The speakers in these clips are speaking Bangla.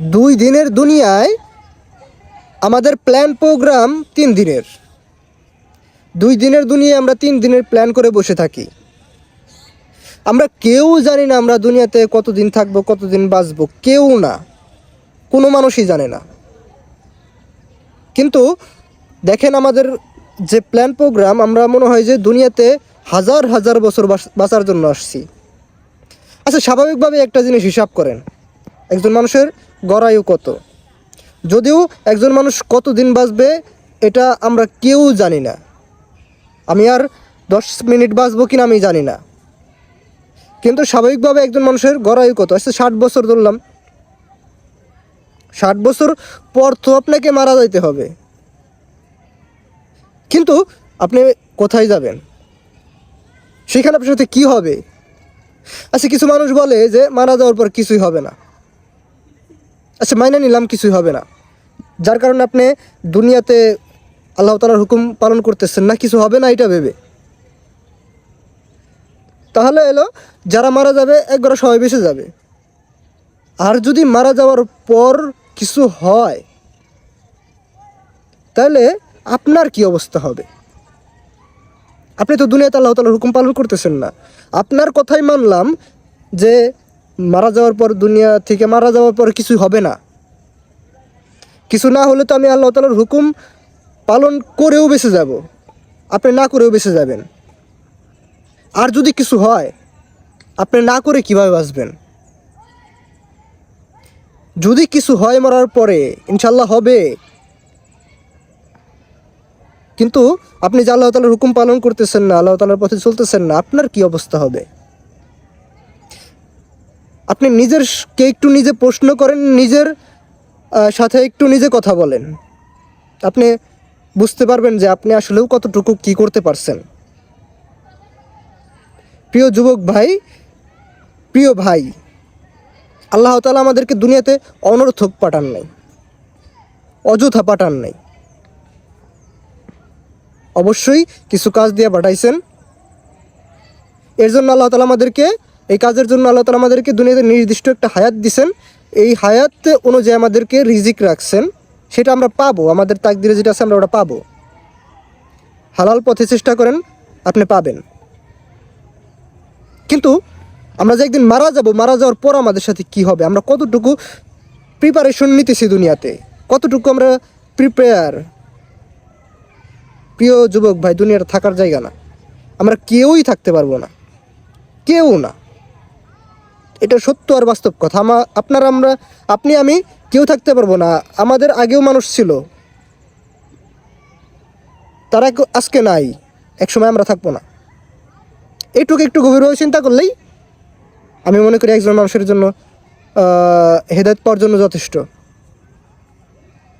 দুই দিনের দুনিয়ায় আমাদের প্ল্যান প্রোগ্রাম তিন দিনের। দুই দিনের দুনিয়ায় আমরা তিন দিনের প্ল্যান করে বসে থাকি। আমরা কেউ জানি না আমরা দুনিয়াতে কতদিন থাকব, কতদিন বাঁচবো, কেউ না। কোনো মানুষই জানে না। কিন্তু দেখেন আমাদের যে প্ল্যান প্রোগ্রাম আমরা মনে হয় যে দুনিয়াতে হাজার হাজার বছর বাঁচার জন্য আসছি। আচ্ছা স্বাভাবিকভাবে একটা জিনিস হিসাব করেন। একজন মানুষের গড়ায়ু কত? যদিও একজন মানুষ কত দিন বাঁচবে, এটা আমরা কেউ জানি না। আমি আর দশ মিনিট বাঁচবো কিনা আমি জানি না। কিন্তু স্বাভাবিকভাবে একজন মানুষের গড়ায়ু কত? আচ্ছা ষাট বছর ধরলাম। ষাট বছর পর তো আপনাকে মারা যাইতে হবে। কিন্তু আপনি কোথায় যাবেন? সেখানে আপনার সাথে কী হবে? আচ্ছা কিছু মানুষ বলে যে মারা যাওয়ার পর কিছুই হবে না। আচ্ছা মাইনে নিলাম, কিছুই হবে না। যার কারণে আপনি দুনিয়াতে আল্লাহ তালার হুকুম পালন করতেছেন না, কিছু হবে না এটা ভেবে। তাহলে এলো, যারা মারা যাবে, একবারে সবাই বেঁচে যাবে। আর যদি মারা যাওয়ার পর কিছু হয়, তাহলে আপনার কি অবস্থা হবে? আপনি তো দুনিয়াতে আল্লাহ তালার হুকুম পালন করতেছেন না। আপনার কথাই মানলাম যে মারা যাওয়ার পর দুনিয়া থেকে মারা যাওয়ার পর কিছুই হবে না। কিছু না হলে তো আমি আল্লাহ তালার হুকুম পালন করেও বেঁচে যাব। আপনি না করেও বেঁচে যাবেন। আর যদি কিছু হয়, আপনি না করে কীভাবে বাঁচবেন? যদি কিছু হয় মরার পরে ইনশাল্লাহ হবে। কিন্তু আপনি যে আল্লাহ তালার হুকুম পালন করতেছেন না, আল্লাহ তালার পথে চলতেছেন না, আপনার কি অবস্থা হবে? আপনি নিজের কে একটু নিজে প্রশ্ন করেন, নিজের সাথে একটু নিজে কথা বলেন। আপনি বুঝতে পারবেন যে আপনি আসলেও কতটুকু কি করতে পারছেন। প্রিয় যুবক ভাই, প্রিয় ভাই, আল্লাহ তালা আমাদেরকে দুনিয়াতে অনর্থক পাঠান নাই, অযথা পাঠান নাই। অবশ্যই কিছু কাজ দিয়ে পাঠাইছেন। এর জন্য আল্লাহ তালা আমাদেরকে এই কাজের জন্য আল্লাহ তালা আমাদেরকে দুনিয়াতে নির্দিষ্ট একটা হায়াত দিছেন। এই হায়াত অনুযায়ী আমাদেরকে রিজিক রাখছেন। সেটা আমরা পাবো। আমাদের তাকদিরে যেটা আছে আমরা ওটা পাবো। হালাল পথে চেষ্টা করেন, আপনি পাবেন। কিন্তু আমরা যে একদিন মারা যাব, মারা যাওয়ার পর আমাদের সাথে কি হবে? আমরা কতটুকু প্রিপারেশন নিতেছি দুনিয়াতে? কতটুকু আমরা প্রিপেয়ার প্রিয় যুবক ভাই দুনিয়াটা থাকার জায়গা না। আমরা কেউই থাকতে পারব না। কেউ না। এটা সত্য আর বাস্তব কথা। আমা আপনার আমরা, আপনি, আমি কেউ থাকতে পারব না। আমাদের আগেও মানুষ ছিল। তারা আজকে নাই। একসময় আমরা থাকব না। এইটুকু একটু গভীরভাবে চিন্তা করলেই আমি মনে করি একজন মানুষের জন্য হেদায়েত পাওয়ার জন্য যথেষ্ট।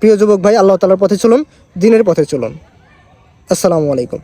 প্রিয় যুবক ভাই, আল্লাহ তালার পথে চলুন, দিনের পথে চলুন। আসসালামু আলাইকুম।